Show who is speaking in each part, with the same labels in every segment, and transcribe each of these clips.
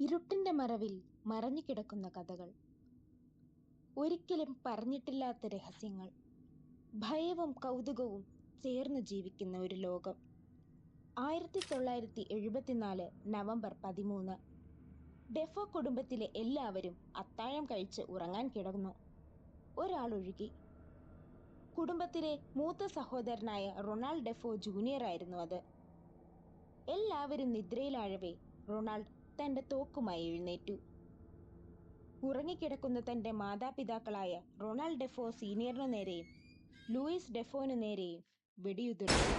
Speaker 1: ഇരുട്ടിന്റെ മറവിൽ മറഞ്ഞുകിടക്കുന്ന കഥകൾ. ഒരിക്കലും പറഞ്ഞിട്ടില്ലാത്ത രഹസ്യങ്ങൾ. ഭയവും കൗതുകവും ചേർന്ന് ജീവിക്കുന്ന ഒരു ലോകം. ആയിരത്തി തൊള്ളായിരത്തി എഴുപത്തിനാല് നവംബർ പതിമൂന്ന്. ഡെഫോ കുടുംബത്തിലെ എല്ലാവരും അത്താഴം കഴിച്ച് ഉറങ്ങാൻ കിടന്നു. ഒരാളൊഴുകി കുടുംബത്തിലെ മൂത്ത സഹോദരനായ റൊണാൾഡ് ഡെഫോ ജൂനിയർ ആയിരുന്നു അത്. എല്ലാവരും നിദ്രയിലാഴവേ റൊണാൾഡ് തന്റെ തോക്കുമായി എഴുന്നേറ്റു. ഉറങ്ങിക്കിടക്കുന്ന തന്റെ മാതാപിതാക്കളായ റൊണാൾഡ് ഡെഫോ സീനിയറിനു നേരെയും ലൂയിസ് ഡെഫോനു നേരെയും വെടിയുതിർത്തു.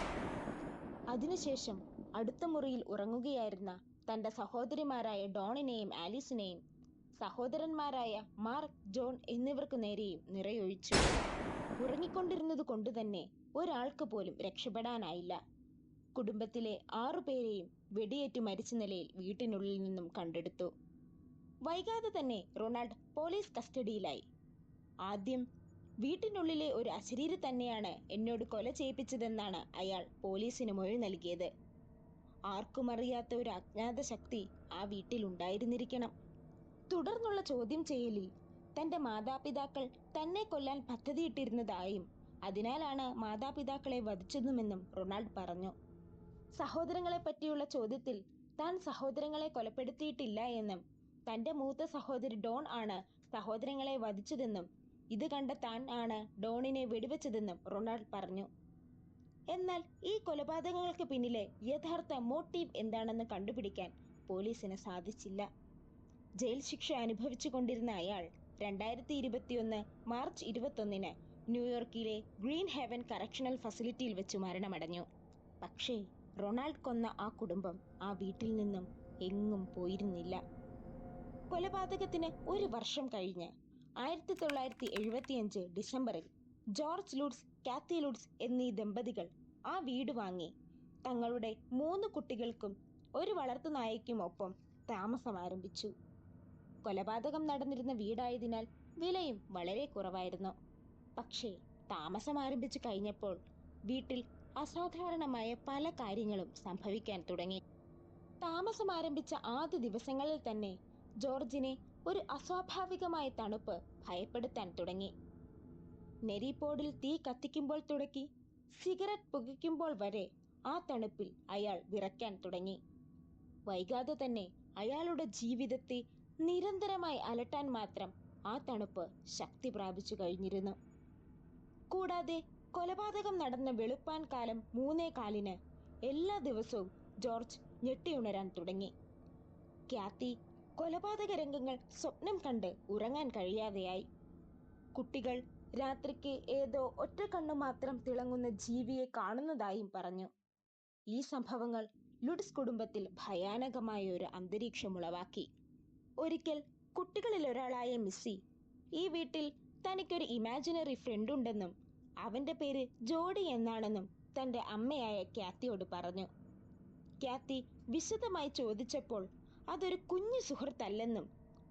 Speaker 1: അതിനുശേഷം അടുത്ത മുറിയിൽ ഉറങ്ങുകയായിരുന്ന തന്റെ സഹോദരിമാരായ ഡോണിനെയും ആലീസിനെയും സഹോദരന്മാരായ മാർക്ക് ജോൺ എന്നിവർക്ക് നേരെയും നിറയൊഴിച്ചു. ഉറങ്ങിക്കൊണ്ടിരുന്നത് കൊണ്ടുതന്നെ ഒരാൾക്ക് പോലും രക്ഷപ്പെടാനായില്ല. കുടുംബത്തിലെ ആറുപേരെയും വെടിയേറ്റ് മരിച്ച നിലയിൽ വീട്ടിനുള്ളിൽ നിന്നും കണ്ടെടുത്തു. വൈകാതെ തന്നെ റൊണാൾഡ് പോലീസ് കസ്റ്റഡിയിലായി. ആദ്യം വീട്ടിനുള്ളിലെ ഒരു അശരീരി തന്നെയാണ് എന്നോട് കൊല ചെയ്യിപ്പിച്ചതെന്നാണ് അയാൾ പോലീസിന് മൊഴി നൽകിയത്. ആർക്കും അറിയാത്ത ഒരു അജ്ഞാത ശക്തി ആ വീട്ടിൽ ഉണ്ടായിരുന്നിരിക്കണം. തുടർന്നുള്ള ചോദ്യം ചെയ്യലിൽ തന്റെ മാതാപിതാക്കൾ തന്നെ കൊല്ലാൻ പദ്ധതിയിട്ടിരുന്നതായും അതിനാലാണ് മാതാപിതാക്കളെ വധിച്ചതുമെന്നും റൊണാൾഡ് പറഞ്ഞു. സഹോദരങ്ങളെ പറ്റിയുള്ള ചോദ്യത്തിൽ താൻ സഹോദരങ്ങളെ കൊലപ്പെടുത്തിയിട്ടില്ല എന്നും തന്റെ മൂത്ത സഹോദരി ഡോൺ ആണ് സഹോദരങ്ങളെ വധിച്ചതെന്നും ഇത് കണ്ട താൻ ആണ് ഡോണിനെ വെടിവെച്ചതെന്നും റൊണാൾഡ് പറഞ്ഞു. എന്നാൽ ഈ കൊലപാതകങ്ങൾക്ക് പിന്നിലെ യഥാർത്ഥ മോട്ടീവ് എന്താണെന്ന് കണ്ടുപിടിക്കാൻ പോലീസിന് സാധിച്ചില്ല. ജയിൽ ശിക്ഷ അനുഭവിച്ചു കൊണ്ടിരുന്ന അയാൾ രണ്ടായിരത്തി ഇരുപത്തിയൊന്ന് മാർച്ച് ഇരുപത്തൊന്നിന് ന്യൂയോർക്കിലെ ഗ്രീൻ ഹെവൻ കറക്ഷണൽ ഫെസിലിറ്റിയിൽ വെച്ച് മരണമടഞ്ഞു. പക്ഷേ റൊണാൾഡ് കൊന്ന ആ കുടുംബം ആ വീട്ടിൽ നിന്നും എങ്ങും പോയിരുന്നില്ല. കൊലപാതകത്തിന് ഒരു വർഷം കഴിഞ്ഞ് ആയിരത്തി തൊള്ളായിരത്തി എഴുപത്തിയഞ്ച് ഡിസംബറിൽ ജോർജ് ലൂഡ്സ് കാത്തി ലൂഡ്സ് എന്നീ ദമ്പതികൾ ആ വീട് വാങ്ങി. തങ്ങളുടെ മൂന്ന് കുട്ടികൾക്കും ഒരു വളർത്തു വളർത്തുനായയ്ക്കുമൊപ്പം താമസം ആരംഭിച്ചു. കൊലപാതകം നടന്നിരുന്ന വീടായതിനാൽ വിലയും വളരെ കുറവായിരുന്നു. പക്ഷേ താമസം ആരംഭിച്ചു കഴിഞ്ഞപ്പോൾ വീട്ടിൽ അസാധാരണമായ പല കാര്യങ്ങളും സംഭവിക്കാൻ തുടങ്ങി. താമസം ആരംഭിച്ച ആദ്യ ദിവസങ്ങളിൽ തന്നെ ജോർജിനെ ഒരു അസ്വാഭാവികമായ തണുപ്പ് ഭയപ്പെടുത്താൻ തുടങ്ങി. നെരിപോഡിൽ തീ കത്തിക്കുമ്പോൾ തുടക്കി സിഗരറ്റ് പുകയ്ക്കുമ്പോൾ വരെ ആ തണുപ്പിൽ അയാൾ വിറയ്ക്കാൻ തുടങ്ങി. വൈകാതെ തന്നെ അയാളുടെ ജീവിതത്തെ നിരന്തരമായി അലട്ടാൻ മാത്രം ആ തണുപ്പ് ശക്തി പ്രാപിച്ചു കഴിഞ്ഞിരുന്നു. കൂടാതെ കൊലപാതകം നടന്ന വെളുപ്പാൻ കാലം മൂന്നേ കാലിന് എല്ലാ ദിവസവും ജോർജ് ഞെട്ടിയുണരാൻ തുടങ്ങി. ക്യാത്തി കൊലപാതക രംഗങ്ങൾ സ്വപ്നം കണ്ട് ഉറങ്ങാൻ കഴിയാതെയായി. കുട്ടികൾ രാത്രിക്ക് ഏതോ ഒറ്റ കണ്ണു മാത്രം തിളങ്ങുന്ന ജീവിയെ കാണുന്നതായും പറഞ്ഞു. ഈ സംഭവങ്ങൾ ലുഡ്സ് കുടുംബത്തിൽ ഭയാനകമായ ഒരു അന്തരീക്ഷം ഉളവാക്കി. ഒരിക്കൽ കുട്ടികളിൽ ഒരാളായ മിസ്സി ഈ വീട്ടിൽ തനിക്കൊരു ഇമാജിനറി ഫ്രണ്ട് ഉണ്ടെന്നും അവന്റെ പേര് ജോഡി എന്നാണെന്നും തന്റെ അമ്മയായ ക്യാത്തിയോട് പറഞ്ഞു. ക്യാത്തി വിശദമായി ചോദിച്ചപ്പോൾ അതൊരു കുഞ്ഞു സുഹൃത്തല്ലെന്നും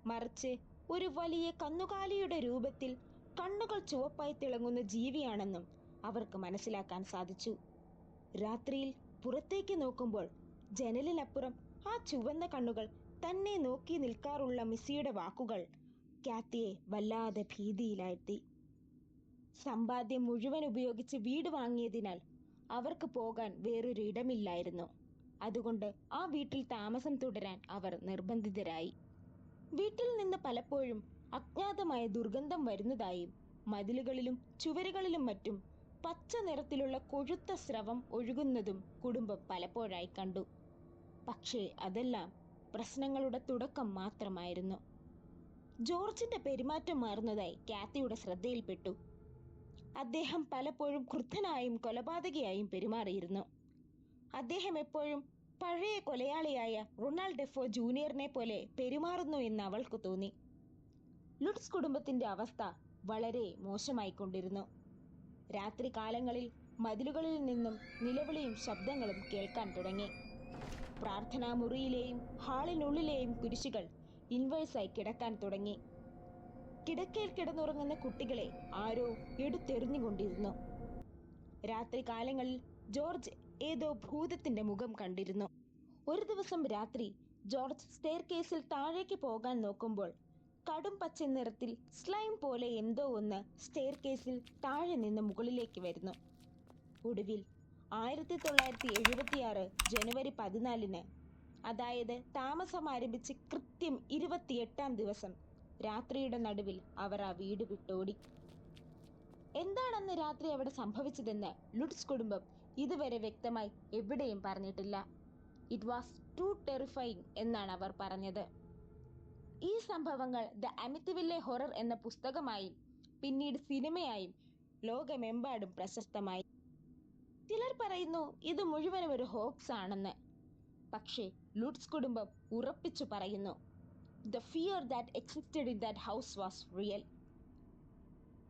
Speaker 1: മറിച്ച് ഒരു വലിയ കന്നുകാലിയുടെ രൂപത്തിൽ കണ്ണുകൾ ചുവപ്പായി തിളങ്ങുന്ന ജീവിയാണെന്നും അവർക്ക് മനസ്സിലാക്കാൻ സാധിച്ചു. രാത്രിയിൽ പുറത്തേക്ക് നോക്കുമ്പോൾ ജനലിനപ്പുറം ആ ചുവന്ന കണ്ണുകൾ തന്നെ നോക്കി നിൽക്കാറുള്ള മിസ്സിയുടെ വാക്കുകൾ ക്യാത്തിയെ വല്ലാതെ ഭീതിയിലാഴ്ത്തി. സമ്പാദ്യം മുഴുവൻ ഉപയോഗിച്ച് വീട് വാങ്ങിയതിനാൽ അവർക്ക് പോകാൻ വേറൊരു ഇടമില്ലായിരുന്നു. അതുകൊണ്ട് ആ വീട്ടിൽ താമസം തുടരാൻ അവർ നിർബന്ധിതരായി. വീട്ടിൽ നിന്ന് പലപ്പോഴും അജ്ഞാതമായ ദുർഗന്ധം വരുന്നതായും മതിലുകളിലും ചുവരുകളിലും മറ്റും പച്ച നിറത്തിലുള്ള കൊഴുത്ത സ്രവം ഒഴുകുന്നതും കുടുംബം പലപ്പോഴായി കണ്ടു. പക്ഷേ അതെല്ലാം പ്രശ്നങ്ങളുടെ തുടക്കം മാത്രമായിരുന്നു. ജോർജിന്റെ പെരുമാറ്റം മാറുന്നതായി കാത്തിയുടെ ശ്രദ്ധയിൽപ്പെട്ടു. അദ്ദേഹം പലപ്പോഴും ക്രുദ്ധനായും കൊലപാതകയായും പെരുമാറിയിരുന്നു. അദ്ദേഹം എപ്പോഴും പഴയ കൊലയാളിയായ റൊണാൾഡ് ഡെഫോ ജൂനിയറിനെ പോലെ പെരുമാറുന്നു എന്ന് അവൾക്ക് തോന്നി. ലുഡ്സ് കുടുംബത്തിന്റെ അവസ്ഥ വളരെ മോശമായിക്കൊണ്ടിരുന്നു. രാത്രി കാലങ്ങളിൽ മതിലുകളിൽ നിന്നും നിലവിളിയും ശബ്ദങ്ങളും കേൾക്കാൻ തുടങ്ങി. പ്രാർത്ഥനാ മുറിയിലെയും ഹാളിനുള്ളിലെയും കുരിശുകൾ ഇൻവേഴ്സായി കിടക്കാൻ തുടങ്ങി. കിടക്കയിൽ കിടന്നുറങ്ങുന്ന കുട്ടികളെ ആരോ എടുത്തെറിഞ്ഞുകൊണ്ടിരുന്നു. രാത്രി കാലങ്ങളിൽ ജോർജ് ഏതോ ഭൂതത്തിന്റെ മുഖം കണ്ടിരുന്നു. ഒരു ദിവസം രാത്രി ജോർജ് സ്റ്റെയർ കേസിൽ താഴേക്ക് പോകാൻ നോക്കുമ്പോൾ കടും പച്ച നിറത്തിൽ സ്ലൈം പോലെ എന്തോ ഒന്ന് സ്റ്റെയർ കേസിൽ താഴെ നിന്ന് മുകളിലേക്ക് വരുന്നു. ഒടുവിൽ ആയിരത്തി തൊള്ളായിരത്തി എഴുപത്തിയാറ് ജനുവരി പതിനാലിന് അതായത് താമസം ആരംഭിച്ച് കൃത്യം ഇരുപത്തിയെട്ടാം ദിവസം രാത്രിയുടെ നടുവിൽ അവർ ആ വീട് വിട്ടോടി. എന്താണെന്ന് രാത്രി അവിടെ സംഭവിച്ചതെന്ന് ലുഡ്സ് കുടുംബം ഇതുവരെ വ്യക്തമായി എവിടെയും പറഞ്ഞിട്ടില്ല. ഇറ്റ് വാസ് ടു ടെറിഫൈങ് എന്നാണ് അവർ പറഞ്ഞത്. ഈ സംഭവങ്ങൾ ദ അമിത്തിവില്ലെ ഹൊറർ എന്ന പുസ്തകമായും പിന്നീട് സിനിമയായും ലോകമെമ്പാടും പ്രശസ്തമായി. ചിലർ പറയുന്നു ഇത് മുഴുവനും ഒരു ഹോക്സ് ആണെന്ന്. പക്ഷേ ലുഡ്സ് കുടുംബം ഉറപ്പിച്ചു പറയുന്നു. The fear that existed in that house was real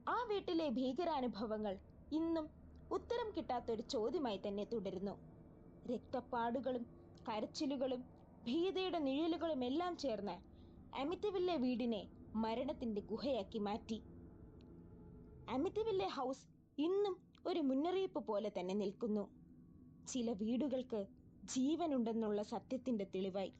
Speaker 1: ആ വീട്ടിലെ ഭീകരാനുഭവങ്ങൾ ഇന്നും ഉത്തരം കിട്ടാത്തൊരു ചോദ്യമായി തന്നെ തുടരുന്നു. രക്തപ്പാടുകളും കരച്ചിലുകളും ഭീതയുടെ നിഴലുകളും എല്ലാം ചേർന്ന് അമിതവില്ലെ വീടിനെ മരണത്തിന്റെ ഗുഹയാക്കി മാറ്റി. അമിതവില്ലെ ഹൗസ് ഇന്നും ഒരു മുന്നറിയിപ്പ് പോലെ തന്നെ നിൽക്കുന്നു. ചില വീടുകൾക്ക് ജീവനുണ്ടെന്നുള്ള സത്യത്തിന്റെ തെളിവായി.